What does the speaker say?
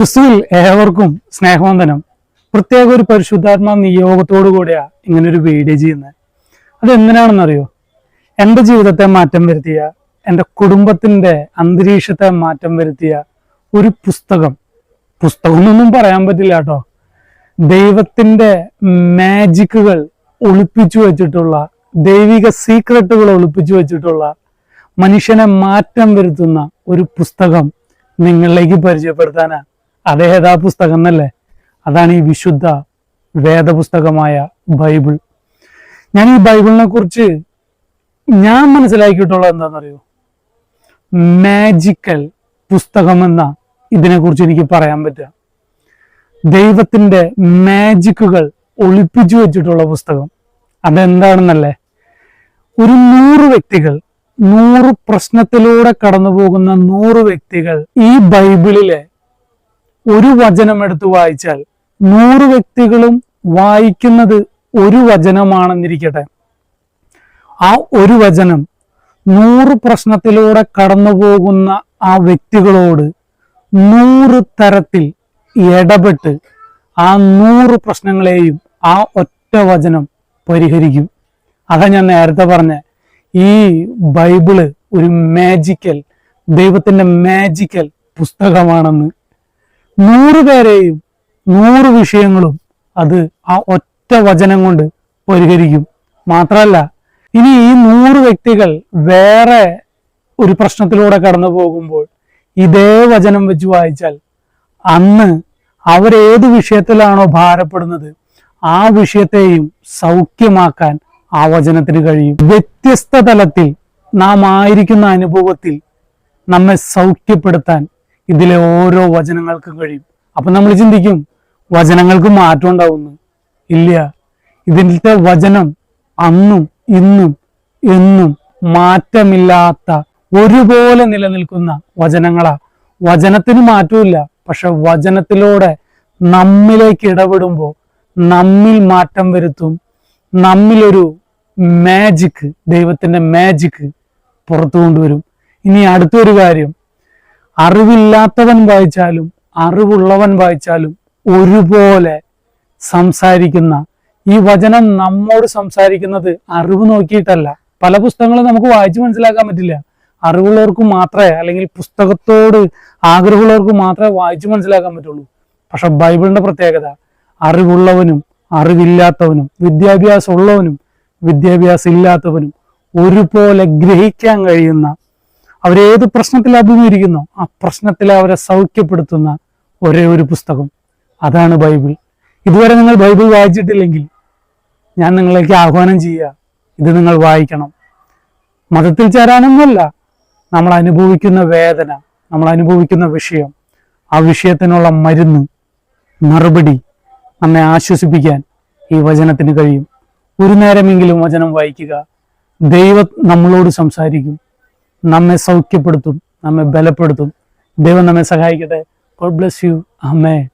ക്രിസ്തുവിൽ ഏവർക്കും സ്നേഹവന്ദനം. പ്രത്യേക ഒരു പരിശുദ്ധാത്മാ നിയോഗത്തോടു കൂടിയാ ഇങ്ങനെ ഒരു വീഡിയോ ചെയ്യുന്നത്. അത് എന്തിനാണെന്നറിയോ എന്റെ ജീവിതത്തെ മാറ്റം വരുത്തിയ എന്റെ കുടുംബത്തിന്റെ അന്തരീക്ഷത്തെ മാറ്റം വരുത്തിയ ഒരു പുസ്തകം. പുസ്തകം എന്നൊന്നും പറയാൻ പറ്റില്ല കേട്ടോ. ദൈവത്തിന്റെ മാജിക്കുകൾ ഒളിപ്പിച്ചു വെച്ചിട്ടുള്ള ദൈവിക സീക്രട്ടുകൾ ഒളിപ്പിച്ചു വെച്ചിട്ടുള്ള മനുഷ്യനെ മാറ്റം വരുത്തുന്ന ഒരു പുസ്തകം നിങ്ങളിലേക്ക് പരിചയപ്പെടുത്താനാ അതേതാ പുസ്തകം എന്നല്ലേ? അതാണ് ഈ വിശുദ്ധ വേദപുസ്തകമായ ബൈബിൾ. ഞാൻ ഈ ബൈബിളിനെ കുറിച്ച് ഞാൻ മനസ്സിലാക്കിയിട്ടുള്ളത് എന്താണെന്നറിയോ? മാജിക്കൽ പുസ്തകമെന്ന ഇതിനെക്കുറിച്ച് എനിക്ക് പറയാൻ പറ്റുക. ദൈവത്തിന്റെ മാജിക്കുകൾ ഒളിപ്പിച്ചു വെച്ചിട്ടുള്ള പുസ്തകം. അതെന്താണെന്നല്ലേ? ഒരു നൂറ് വ്യക്തികൾ നൂറ് പ്രശ്നത്തിലൂടെ കടന്നു പോകുന്ന നൂറ് വ്യക്തികൾ ഈ ബൈബിളിലെ ഒരു വചനം എടുത്ത് വായിച്ചാൽ നൂറ് വ്യക്തികളും വായിക്കുന്നത് ഒരു വചനമാണെന്നിരിക്കട്ടെ. ആ ഒരു വചനം നൂറ് പ്രശ്നത്തിലൂടെ കടന്നു പോകുന്ന ആ വ്യക്തികളോട് നൂറ് തരത്തിൽ ഇടപെട്ട് ആ നൂറ് പ്രശ്നങ്ങളെയും ആ ഒറ്റ വചനം പരിഹരിക്കും. അതാ ഞാൻ നേരത്തെ പറഞ്ഞ ഈ ബൈബിൾ ഒരു മാജിക്കൽ ദൈവത്തിന്റെ മാജിക്കൽ പുസ്തകമാണെന്ന് നൂറ് പേരെയും നൂറ് വിഷയങ്ങളും അത് ആ ഒറ്റ വചനം കൊണ്ട് പരിഹരിക്കും. മാത്രമല്ല ഇനി ഈ നൂറ് വ്യക്തികൾ വേറെ ഒരു പ്രശ്നത്തിലൂടെ കടന്നു പോകുമ്പോൾ ഇതേ വചനം വെച്ച് വായിച്ചാൽ അന്ന് അവരേത് വിഷയത്തിലാണോ ഭാരപ്പെടുന്നത് ആ വിഷയത്തെയും സൗഖ്യമാക്കാൻ ആ വചനത്തിന് കഴിയും. വ്യത്യസ്ത തലത്തിൽ നാം ആയിരിക്കുന്ന അനുഭവത്തിൽ നമ്മെ സൗഖ്യപ്പെടുത്താൻ ഇതിലെ ഓരോ വചനങ്ങൾക്കും കഴിയും. അപ്പൊ നമ്മൾ ചിന്തിക്കും വചനങ്ങൾക്ക് മാറ്റം ഉണ്ടാവുന്നു. ഇല്ല. ഇതിലത്തെ വചനം അന്നും ഇന്നും എന്നും മാറ്റമില്ലാത്ത ഒരുപോലെ നിലനിൽക്കുന്ന വചനങ്ങളാ. വചനത്തിന് മാറ്റമില്ല പക്ഷെ വചനത്തിലൂടെ നമ്മിലേക്ക് ഇടപെടുമ്പോൾ നമ്മിൽ മാറ്റം വരുത്തും. നമ്മിലൊരു മാജിക്ക് ദൈവത്തിന്റെ മാജിക്ക് പുറത്തു കൊണ്ടുവരും ഇനി അടുത്തൊരു കാര്യം. അറിവില്ലാത്തവൻ വായിച്ചാലും അറിവുള്ളവൻ വായിച്ചാലും ഒരുപോലെ സംസാരിക്കുന്ന ഈ വചനം നമ്മോട് സംസാരിക്കുന്നത് അറിവ് നോക്കിയിട്ടല്ല. പല പുസ്തകങ്ങളും നമുക്ക് വായിച്ച് മനസ്സിലാക്കാൻ പറ്റില്ല. അറിവുള്ളവർക്ക് മാത്രമേ അല്ലെങ്കിൽ പുസ്തകത്തോട് ആഗ്രഹമുള്ളവർക്ക് മാത്രമേ വായിച്ച് മനസ്സിലാക്കാൻ പറ്റുള്ളൂ. പക്ഷെ ബൈബിളിന്റെ പ്രത്യേകത അറിവുള്ളവനും അറിവില്ലാത്തവനും വിദ്യാഭ്യാസം ഉള്ളവനും വിദ്യാഭ്യാസം ഇല്ലാത്തവനും ഒരുപോലെ ഗ്രഹിക്കാൻ കഴിയുന്ന അവരേത് പ്രശ്നത്തിൽ അഭിമുഖീകരിക്കുന്നു ആ പ്രശ്നത്തിൽ അവരെ സൗഖ്യപ്പെടുത്തുന്ന ഒരേ ഒരു പുസ്തകം. അതാണ് ബൈബിൾ. ഇതുവരെ നിങ്ങൾ ബൈബിൾ വായിച്ചിട്ടില്ലെങ്കിൽ ഞാൻ നിങ്ങളേക്ക് ആഹ്വാനം ചെയ്യുക ഇത് നിങ്ങൾ വായിക്കണം. മതത്തിൽ ചേരാനൊന്നുമല്ല നമ്മൾ അനുഭവിക്കുന്ന വേദന നമ്മൾ അനുഭവിക്കുന്ന വിഷയം ആ വിഷയത്തിനുള്ള മരുന്ന് മറുപടി നമ്മെ ആശ്വസിപ്പിക്കാൻ ഈ വചനത്തിന് കഴിയും. ഒരു നേരമെങ്കിലും വചനം വായിക്കുക. ദൈവം നമ്മളോട് സംസാരിക്കും. നമ്മെ സൗഖ്യപ്പെടുത്തും നമ്മെ ബലപ്പെടുത്തും. ദൈവം നമ്മെ സഹായിക്കട്ടെ. ഗോഡ് ബ്ലെസ് യു അമ്മേ